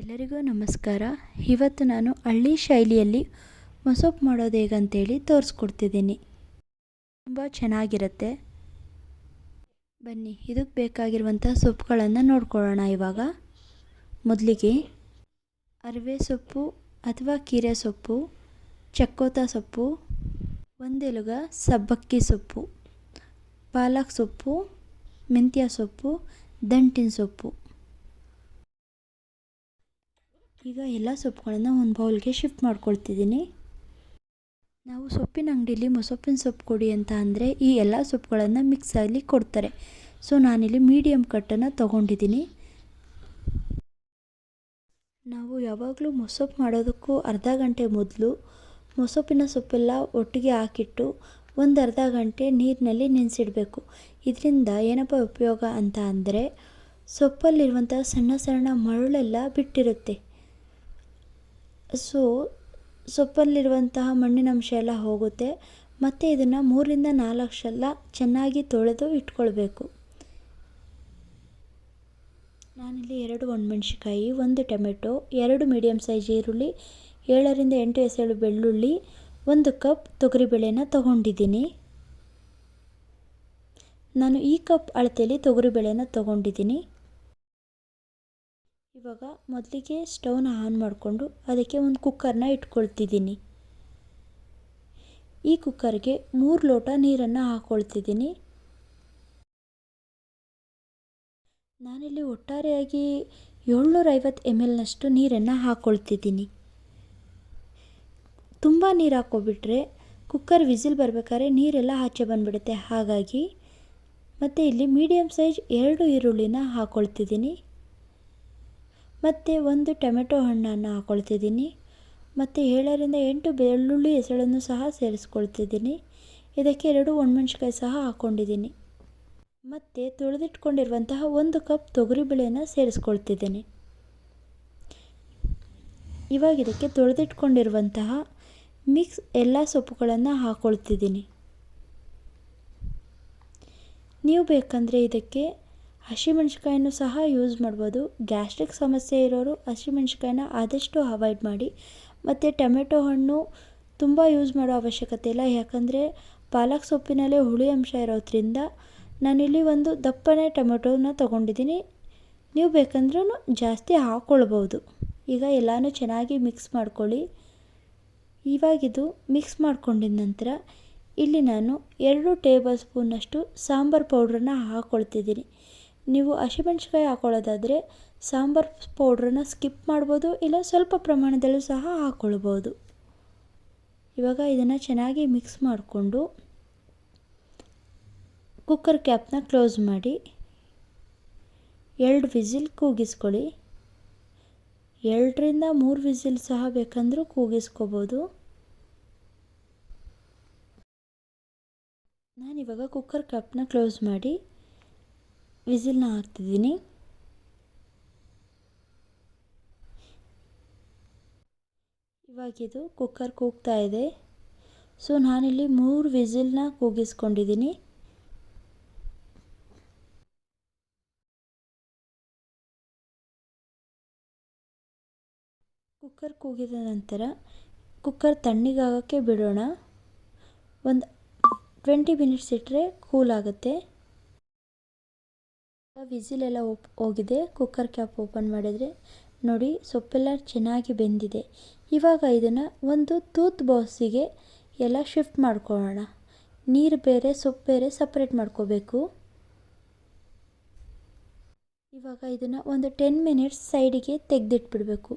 ಎಲ್ಲರಿಗೂ ನಮಸ್ಕಾರ. ಇವತ್ತು ನಾನು ಹಳ್ಳಿ ಶೈಲಿಯಲ್ಲಿ ಮೊಸೊಪ್ಪು ಮಾಡೋದು ಹೇಗಂತೇಳಿ ತೋರಿಸ್ಕೊಡ್ತಿದ್ದೀನಿ. ತುಂಬ ಚೆನ್ನಾಗಿರುತ್ತೆ. ಬನ್ನಿ, ಇದಕ್ಕೆ ಬೇಕಾಗಿರುವಂಥ ಸೊಪ್ಪುಗಳನ್ನು ನೋಡ್ಕೊಳ್ಳೋಣ ಇವಾಗ. ಮೊದಲಿಗೆ ಅರಿವೆ ಸೊಪ್ಪು ಅಥವಾ ಕೀರೆ ಸೊಪ್ಪು, ಚಕ್ಕೋತ ಸೊಪ್ಪು, ಒಂದೆಲುಗ ಸಬ್ಬಕ್ಕಿ ಸೊಪ್ಪು, ಪಾಲಕ್ ಸೊಪ್ಪು, ಮೆಂತ್ಯ ಸೊಪ್ಪು, ದಂಟಿನ ಸೊಪ್ಪು. ಈಗ ಎಲ್ಲ ಸೊಪ್ಪುಗಳನ್ನು ಒಂದು ಬೌಲ್ಗೆ ಶಿಫ್ಟ್ ಮಾಡ್ಕೊಳ್ತಿದ್ದೀನಿ. ನಾವು ಸೊಪ್ಪಿನ ಅಂಗಡೀಲಿ ಮೊಸೊಪ್ಪಿನ ಸೊಪ್ಪು ಕೊಡಿ ಅಂತ ಅಂದರೆ ಈ ಎಲ್ಲ ಸೊಪ್ಪುಗಳನ್ನು ಮಿಕ್ಸಲ್ಲಿ ಕೊಡ್ತಾರೆ. ಸೊ ನಾನಿಲ್ಲಿ ಮೀಡಿಯಂ ಕಟ್ಟನ್ನು ತೊಗೊಂಡಿದ್ದೀನಿ. ನಾವು ಯಾವಾಗಲೂ ಮೊಸೊಪ್ಪು ಮಾಡೋದಕ್ಕೂ ಅರ್ಧ ಗಂಟೆ ಮೊದಲು ಮೊಸೊಪ್ಪಿನ ಸೊಪ್ಪೆಲ್ಲ ಒಟ್ಟಿಗೆ ಹಾಕಿಟ್ಟು ಒಂದು ಅರ್ಧ ಗಂಟೆ ನೀರಿನಲ್ಲಿ ನೆನೆಸಿಡಬೇಕು. ಇದರಿಂದ ಏನಪ್ಪ ಉಪಯೋಗ ಅಂತ ಅಂದರೆ ಸೊಪ್ಪಲ್ಲಿರುವಂಥ ಸಣ್ಣ ಸಣ್ಣ ಮರಳೆಲ್ಲ ಬಿಟ್ಟಿರುತ್ತೆ. ಸೊ, ಸೊಪ್ಪಲ್ಲಿರುವಂತಹ ಮಣ್ಣಿನಂಶ ಎಲ್ಲ ಹೋಗುತ್ತೆ. ಮತ್ತು ಇದನ್ನು ಮೂರರಿಂದ ನಾಲ್ಕು ಸಲ ಚೆನ್ನಾಗಿ ತೊಳೆದು ಇಟ್ಕೊಳ್ಬೇಕು. ನಾನಿಲ್ಲಿ ಎರಡು ಒಣಮೆಣ್ಸಿಕಾಯಿ ಒಂದು ಟೊಮೆಟೊ, ಎರಡು ಮೀಡಿಯಮ್ ಸೈಜ್ ಈರುಳ್ಳಿ, ಏಳರಿಂದ ಎಂಟು ಎಸಳು ಬೆಳ್ಳುಳ್ಳಿ, ಒಂದು ಕಪ್ ತೊಗರಿಬೇಳೆನ ತೊಗೊಂಡಿದ್ದೀನಿ. ನಾನು ಈ ಕಪ್ ಅಳತೆಯಲ್ಲಿ ತೊಗರಿಬೇಳೆನ ತೊಗೊಂಡಿದ್ದೀನಿ. ಇವಾಗ ಮೊದಲಿಗೆ ಸ್ಟವ್ನ ಆನ್ ಮಾಡಿಕೊಂಡು ಅದಕ್ಕೆ ಒಂದು ಕುಕ್ಕರ್ನ ಇಟ್ಕೊಳ್ತಿದ್ದೀನಿ. ಈ ಕುಕ್ಕರ್ಗೆ ಮೂರು ಲೋಟ ನೀರನ್ನು ಹಾಕ್ಕೊಳ್ತಿದ್ದೀನಿ ನಾನಿಲ್ಲಿ ಒಟ್ಟಾರೆಯಾಗಿ ಏಳ್ನೂರೈವತ್ತು ಎಂ ಎಲ್ನಷ್ಟು ನೀರನ್ನು ಹಾಕ್ಕೊಳ್ತಿದ್ದೀನಿ ತುಂಬ ನೀರು ಹಾಕ್ಕೊಬಿಟ್ರೆ ಕುಕ್ಕರ್ ವಿಸಿಲ್ ಬರಬೇಕಾದ್ರೆ ನೀರೆಲ್ಲ ಆಚೆ ಬಂದುಬಿಡುತ್ತೆ. ಹಾಗಾಗಿ ಮತ್ತು ಇಲ್ಲಿ ಮೀಡಿಯಮ್ ಸೈಜ್ ಎರಡು ಈರುಳ್ಳಿನ ಹಾಕ್ಕೊಳ್ತಿದ್ದೀನಿ ಮತ್ತು ಒಂದು ಟೊಮೆಟೊ ಹಣ್ಣನ್ನು ಹಾಕ್ಕೊಳ್ತಿದ್ದೀನಿ ಮತ್ತು ಏಳರಿಂದ ಎಂಟು ಬೆಳ್ಳುಳ್ಳಿ ಹೆಸಳನ್ನು ಸಹ ಸೇರಿಸ್ಕೊಳ್ತಿದ್ದೀನಿ. ಇದಕ್ಕೆ ಎರಡು ಒಣಮೆಣ್ಸಿಕಾಯಿ ಸಹ ಹಾಕ್ಕೊಂಡಿದ್ದೀನಿ ಮತ್ತು ತೊಳೆದಿಟ್ಕೊಂಡಿರುವಂತಹ ಒಂದು ಕಪ್ ತೊಗರಿಬೇಳೆನ ಸೇರಿಸ್ಕೊಳ್ತಿದ್ದೀನಿ. ಇವಾಗ ಇದಕ್ಕೆ ತೊಳೆದಿಟ್ಕೊಂಡಿರುವಂತಹ ಮಿಕ್ಸ್ ಎಲ್ಲ ಸೊಪ್ಪುಗಳನ್ನು ಹಾಕ್ಕೊಳ್ತಿದ್ದೀನಿ ನೀವು ಬೇಕಂದರೆ ಇದಕ್ಕೆ ಹಸಿಮೆಣ್ಸಿಕಾಯನ್ನು ಸಹ ಯೂಸ್ ಮಾಡ್ಬೋದು. ಗ್ಯಾಸ್ಟ್ರಿಕ್ ಸಮಸ್ಯೆ ಇರೋರು ಹಸಿಮೆಣ್ಸಿಕಾಯನ್ನ ಆದಷ್ಟು ಅವಾಯ್ಡ್ ಮಾಡಿ. ಮತ್ತು ಟೊಮೆಟೊ ಹಣ್ಣು ತುಂಬ ಯೂಸ್ ಮಾಡೋ ಅವಶ್ಯಕತೆ ಇಲ್ಲ. ಯಾಕಂದರೆ ಪಾಲಕ್ ಸೊಪ್ಪಿನಲ್ಲೇ ಹುಳಿ ಅಂಶ ಇರೋದ್ರಿಂದ ನಾನಿಲ್ಲಿ ಒಂದು ದಪ್ಪನೇ ಟೊಮೆಟೊನ ತೊಗೊಂಡಿದ್ದೀನಿ. ನೀವು ಬೇಕಂದ್ರೂ ಜಾಸ್ತಿ ಹಾಕ್ಕೊಳ್ಬೋದು ಈಗ ಎಲ್ಲನೂ ಚೆನ್ನಾಗಿ ಮಿಕ್ಸ್ ಮಾಡ್ಕೊಳ್ಳಿ. ಇವಾಗಿದು ಮಿಕ್ಸ್ ಮಾಡ್ಕೊಂಡಿದ ನಂತರ ಇಲ್ಲಿ ನಾನು ಎರಡು ಟೇಬಲ್ ಸ್ಪೂನಷ್ಟು ಸಾಂಬಾರು ಪೌಡ್ರನ್ನ ಹಾಕ್ಕೊಳ್ತಿದ್ದೀನಿ ನೀವು ಹಸಿಮೆಣ್ಸಿಕಾಯಿ ಹಾಕ್ಕೊಳ್ಳೋದಾದರೆ ಸಾಂಬಾರು ಪೌಡ್ರನ್ನ ಸ್ಕಿಪ್ ಮಾಡ್ಬೋದು, ಇಲ್ಲ ಸ್ವಲ್ಪ ಪ್ರಮಾಣದಲ್ಲೂ ಸಹ ಹಾಕ್ಕೊಳ್ಬೋದು ಇವಾಗ ಇದನ್ನು ಚೆನ್ನಾಗಿ ಮಿಕ್ಸ್ ಮಾಡಿಕೊಂಡು ಕುಕ್ಕರ್ ಕ್ಯಾಪ್ನ ಕ್ಲೋಸ್ ಮಾಡಿ ಎರಡು ವಿಸಿಲ್ ಕೂಗಿಸ್ಕೊಳ್ಳಿ. ಎರಡರಿಂದ ಮೂರು ವಿಸಿಲ್ ಸಹ ಬೇಕಂದರೂ ಕೂಗಿಸ್ಕೋಬೋದು. ನಾನಿವಾಗ ಕುಕ್ಕರ್ ಕ್ಯಾಪ್ನ ಕ್ಲೋಸ್ ಮಾಡಿ ವಿಸಿಲ್ನ ಹಾಕ್ತಿದ್ದೀನಿ. ಇವಾಗಿದು ಕುಕ್ಕರ್ ಕೂಗ್ತಾ ಇದೆ. ಸೊ ನಾನಿಲ್ಲಿ ಮೂರು ವಿಸಿಲ್ನ ಕೂಗಿಸ್ಕೊಂಡಿದ್ದೀನಿ. ಕುಕ್ಕರ್ ಕೂಗಿದ ನಂತರ ಕುಕ್ಕರ್ ತಣ್ಣಗಾಗೋಕ್ಕೆ ಬಿಡೋಣ. ಒಂದು ಟ್ವೆಂಟಿ ಮಿನಿಟ್ಸ್ ಇಟ್ಟರೆ ಕೂಲ್ ಆಗುತ್ತೆ. ವಿಸಿಲೆಲ್ಲ ಓಪ್, ಹೋಗಿದೆ. ಕುಕ್ಕರ್ ಕ್ಯಾಪ್ ಓಪನ್ ಮಾಡಿದರೆ ನೋಡಿ ಸೊಪ್ಪೆಲ್ಲ ಚೆನ್ನಾಗಿ ಬೆಂದಿದೆ. ಇವಾಗ ಇದನ್ನು ಒಂದು ತೂತ್ ಬಾಕ್ಸಿಗೆ ಎಲ್ಲ ಶಿಫ್ಟ್ ಮಾಡ್ಕೊಳ್ಳೋಣ. ನೀರು ಬೇರೆ, ಸೊಪ್ಪು ಬೇರೆ ಸಪ್ರೇಟ್ ಮಾಡ್ಕೋಬೇಕು. ಇವಾಗ ಇದನ್ನು ಒಂದು ಟೆನ್ ಮಿನಿಟ್ಸ್ ಸೈಡಿಗೆ ತೆಗೆದಿಟ್ಬಿಡಬೇಕು.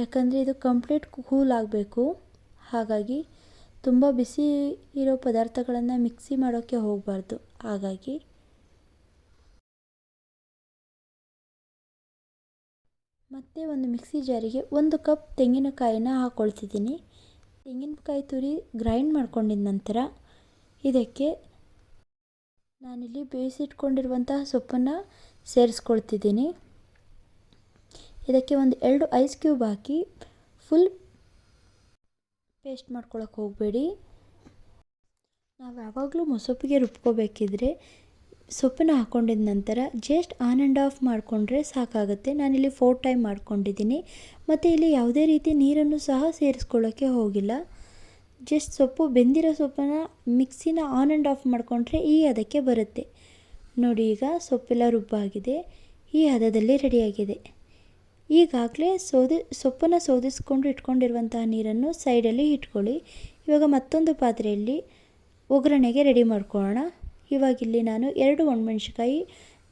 ಯಾಕಂದರೆ ಇದು ಕಂಪ್ಲೀಟ್ ಕೂಲ್ ಆಗಬೇಕು. ಹಾಗಾಗಿ ತುಂಬ ಬಿಸಿ ಇರೋ ಪದಾರ್ಥಗಳನ್ನು ಮಿಕ್ಸಿ ಮಾಡೋಕ್ಕೆ ಹೋಗಬಾರ್ದು. ಹಾಗಾಗಿ ಮತ್ತು ಒಂದು ಮಿಕ್ಸಿ ಜಾರಿಗೆ ಒಂದು ಕಪ್ ತೆಂಗಿನಕಾಯಿನ ಹಾಕ್ಕೊಳ್ತಿದ್ದೀನಿ ತೆಂಗಿನಕಾಯಿ ತುರಿ ಗ್ರೈಂಡ್ ಮಾಡ್ಕೊಂಡಿದ ನಂತರ ಇದಕ್ಕೆ ನಾನಿಲ್ಲಿ ಬೇಯಿಸಿಟ್ಕೊಂಡಿರುವಂತಹ ಸೊಪ್ಪನ್ನು ಸೇರಿಸ್ಕೊಳ್ತಿದ್ದೀನಿ. ಇದಕ್ಕೆ ಒಂದು ಎರಡು ಐಸ್ ಕ್ಯೂಬ್ ಹಾಕಿ ಫುಲ್ ಪೇಸ್ಟ್ ಮಾಡ್ಕೊಳಕ್ಕೆ ಹೋಗಬೇಡಿ. ನಾವು ಯಾವಾಗಲೂ ಮೊಸೊಪ್ಪಿಗೆ ರುಬ್ಕೋಬೇಕಿದ್ರೆ ಸೊಪ್ಪನ್ನ ಹಾಕ್ಕೊಂಡಿದ ನಂತರ ಜಸ್ಟ್ ಆನ್ ಆ್ಯಂಡ್ ಆಫ್ ಮಾಡಿಕೊಂಡ್ರೆ ಸಾಕಾಗುತ್ತೆ. ನಾನಿಲ್ಲಿ ಫೋರ್ ಟೈಮ್ ಮಾಡ್ಕೊಂಡಿದ್ದೀನಿ. ಮತ್ತು ಇಲ್ಲಿ ಯಾವುದೇ ರೀತಿ ನೀರನ್ನು ಸಹ ಸೇರಿಸ್ಕೊಳ್ಳೋಕ್ಕೆ ಹೋಗಿಲ್ಲ. ಜಸ್ಟ್ ಸೊಪ್ಪು, ಬೆಂದಿರೋ ಸೊಪ್ಪನ್ನು ಮಿಕ್ಸಿನ ಆನ್ ಆ್ಯಂಡ್ ಆಫ್ ಮಾಡಿಕೊಂಡ್ರೆ ಈ ಹದಕ್ಕೆ ಬರುತ್ತೆ. ನೋಡಿ ಈಗ ಸೊಪ್ಪೆಲ್ಲ ರುಬ್ಬಾಗಿದೆ. ಈ ಹದದಲ್ಲಿ ರೆಡಿಯಾಗಿದೆ. ಈಗಾಗಲೇ ಸೋದಿ, ಸೊಪ್ಪನ್ನು ಸೋದಿಸ್ಕೊಂಡು ಇಟ್ಕೊಂಡಿರುವಂತಹ ನೀರನ್ನು ಸೈಡಲ್ಲಿ ಇಟ್ಕೊಳ್ಳಿ. ಇವಾಗ ಮತ್ತೊಂದು ಪಾತ್ರೆಯಲ್ಲಿ ಒಗ್ಗರಣೆಗೆ ರೆಡಿ ಮಾಡ್ಕೊಳ್ಳೋಣ. ಇವಾಗಿಲ್ಲಿ ನಾನು ಎರಡು ಒಣಮೆಣ್ಸಿಕಾಯಿ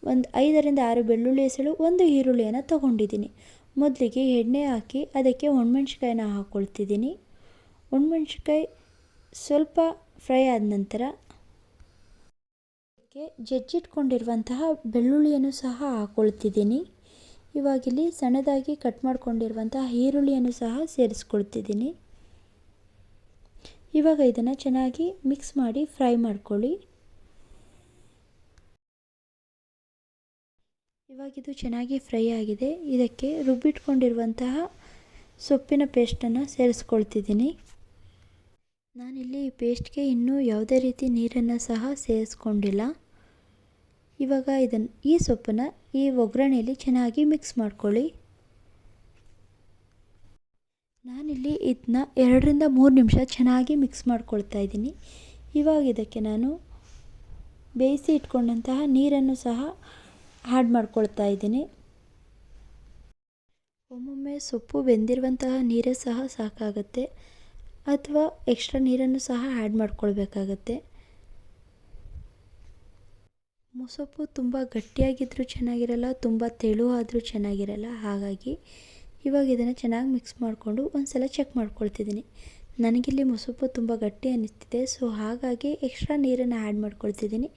ಒಂದು ಐದರಿಂದ ಆರು ಬೆಳ್ಳುಳ್ಳಿ ಹೆಸಳು, ಒಂದು ಈರುಳ್ಳಿಯನ್ನು ತಗೊಂಡಿದ್ದೀನಿ. ಮೊದಲಿಗೆ ಎಣ್ಣೆ ಹಾಕಿ ಅದಕ್ಕೆ ಒಣಮೆಣ್ಸಿಕಾಯಿನ ಹಾಕ್ಕೊಳ್ತಿದ್ದೀನಿ ಒಣಮೆಣ್ಸಿಕಾಯಿ ಸ್ವಲ್ಪ ಫ್ರೈ ಆದ ನಂತರ ಅದಕ್ಕೆ ಜಜ್ಜಿಟ್ಕೊಂಡಿರುವಂತಹ ಬೆಳ್ಳುಳ್ಳಿಯನ್ನು ಸಹ ಹಾಕ್ಕೊಳ್ತಿದ್ದೀನಿ ಇವಾಗಿಲ್ಲಿ ಸಣ್ಣದಾಗಿ ಕಟ್ ಮಾಡಿಕೊಂಡಿರುವಂತಹ ಈರುಳ್ಳಿಯನ್ನು ಸಹ ಸೇರಿಸ್ಕೊಳ್ತಿದ್ದೀನಿ. ಇವಾಗ ಇದನ್ನು ಚೆನ್ನಾಗಿ ಮಿಕ್ಸ್ ಮಾಡಿ ಫ್ರೈ ಮಾಡ್ಕೊಳ್ಳಿ. ಇವಾಗಿದು ಚೆನ್ನಾಗಿ ಫ್ರೈ ಆಗಿದೆ. ಇದಕ್ಕೆ ರುಬ್ಬಿಟ್ಕೊಂಡಿರುವಂತಹ ಸೊಪ್ಪಿನ ಪೇಸ್ಟನ್ನು ಸೇರಿಸ್ಕೊಳ್ತಿದ್ದೀನಿ. ನಾನಿಲ್ಲಿ ಈ ಪೇಸ್ಟ್ಗೆ ಇನ್ನೂ ಯಾವುದೇ ರೀತಿ ನೀರನ್ನು ಸಹ ಸೇರಿಸ್ಕೊಂಡಿಲ್ಲ. ಇವಾಗ ಇದನ್ನು ಈ ಸೊಪ್ಪನ್ನು ಈ ಒಗ್ಗರಣೆಯಲ್ಲಿ ಚೆನ್ನಾಗಿ ಮಿಕ್ಸ್ ಮಾಡ್ಕೊಳ್ಳಿ. ನಾನಿಲ್ಲಿ ಇದನ್ನ ಎರಡರಿಂದ ಮೂರು ನಿಮಿಷ ಚೆನ್ನಾಗಿ ಮಿಕ್ಸ್ ಮಾಡ್ಕೊಳ್ತಾ ಇದ್ದೀನಿ. ಇವಾಗ ಇದಕ್ಕೆ ನಾನು ಬೇಯಿಸಿ ಇಟ್ಕೊಂಡಂತಹ ನೀರನ್ನು ಸಹ ಆ್ಯಡ್ ಮಾಡ್ಕೊಳ್ತಾ ಇದ್ದೀನಿ. ಒಮ್ಮೊಮ್ಮೆ ಸೊಪ್ಪು ಬೆಂದಿರುವಂತಹ ನೀರೇ ಸಹ ಸಾಕಾಗುತ್ತೆ. ಅಥವಾ ಎಕ್ಸ್ಟ್ರಾ ನೀರನ್ನು ಸಹ ಆ್ಯಡ್ ಮಾಡ್ಕೊಳ್ಬೇಕಾಗತ್ತೆ. ಮೊಸಪ್ಪು ತುಂಬ ಗಟ್ಟಿಯಾಗಿದ್ದರೂ ಚೆನ್ನಾಗಿರಲ್ಲ, ತುಂಬ ತೆಳು ಆದರೂ ಚೆನ್ನಾಗಿರಲ್ಲ. ಹಾಗಾಗಿ ಇವಾಗ ಇದನ್ನು ಚೆನ್ನಾಗಿ ಮಿಕ್ಸ್ ಮಾಡಿಕೊಂಡು ಒಂದು ಸಲ ಚೆಕ್ ಮಾಡ್ಕೊಳ್ತಿದ್ದೀನಿ. ನನಗಿಲ್ಲಿ ಮೊಸಪ್ಪು ತುಂಬ ಗಟ್ಟಿ ಅನ್ನಿಸ್ತಿದೆ. ಸೊ ಹಾಗಾಗಿ ಎಕ್ಸ್ಟ್ರಾ ನೀರನ್ನು ಆ್ಯಡ್ ಮಾಡ್ಕೊಳ್ತಿದ್ದೀನಿ.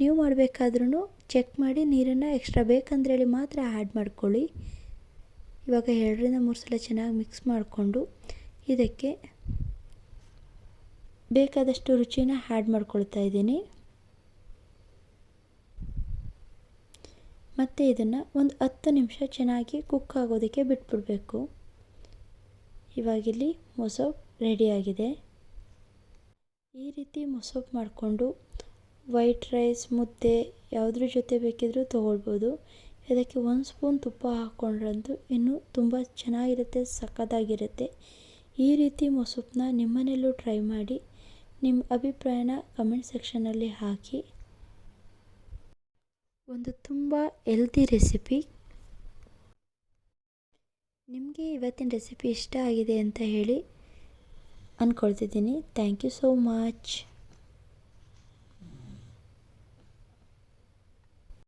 ನೀವು ಮಾಡಬೇಕಾದ್ರೂ ಚೆಕ್ ಮಾಡಿ ನೀರನ್ನು ಎಕ್ಸ್ಟ್ರಾ ಬೇಕಂದ್ರೇಳಿ ಮಾತ್ರ ಆ್ಯಡ್ ಮಾಡ್ಕೊಳ್ಳಿ. ಇವಾಗ ಎರಡರಿಂದ ಮೂರು ಸಲ ಚೆನ್ನಾಗಿ ಮಿಕ್ಸ್ ಮಾಡಿಕೊಂಡು ಇದಕ್ಕೆ ಬೇಕಾದಷ್ಟು ರುಚಿನ ಆ್ಯಡ್ ಮಾಡ್ಕೊಳ್ತಾ ಇದ್ದೀನಿ. ಮತ್ತು ಇದನ್ನು ಒಂದು ಹತ್ತು ನಿಮಿಷ ಚೆನ್ನಾಗಿ ಕುಕ್ ಆಗೋದಕ್ಕೆ ಬಿಟ್ಬಿಡಬೇಕು. ಇವಾಗಿಲ್ಲಿ ಮೊಸೊಪ್ ರೆಡಿಯಾಗಿದೆ ಈ ರೀತಿ ಮೊಸೋಪ್ ಮಾಡಿಕೊಂಡು ವೈಟ್ ರೈಸ್ ಮುದ್ದೆ ಯಾವುದ್ರ ಜೊತೆ ಬೇಕಿದ್ದರೂ ತೊಗೊಳ್ಬೋದು. ಇದಕ್ಕೆ ಒಂದು ಸ್ಪೂನ್ ತುಪ್ಪ ಹಾಕ್ಕೊಂಡ್ರಂತೂ ಇನ್ನೂ ತುಂಬ ಚೆನ್ನಾಗಿರುತ್ತೆ, ಸಖತ್ತಾಗಿರುತ್ತೆ. ಈ ರೀತಿ ಮೊಸಪ್ಪನ್ನ ನಿಮ್ಮನೆಯಲ್ಲೂ ಟ್ರೈ ಮಾಡಿ. ನಿಮ್ಮ ಅಭಿಪ್ರಾಯನ ಕಮೆಂಟ್ ಸೆಕ್ಷನಲ್ಲಿ ಹಾಕಿ. ಒಂದು ತುಂಬ ಎಲ್ದಿ ರೆಸಿಪಿ. ನಿಮಗೆ ಇವತ್ತಿನ ರೆಸಿಪಿ ಇಷ್ಟ ಆಗಿದೆ ಅಂತ ಹೇಳಿ ಅಂದ್ಕೊಳ್ತಿದ್ದೀನಿ ಥ್ಯಾಂಕ್ ಯು ಸೋ ಮಚ್.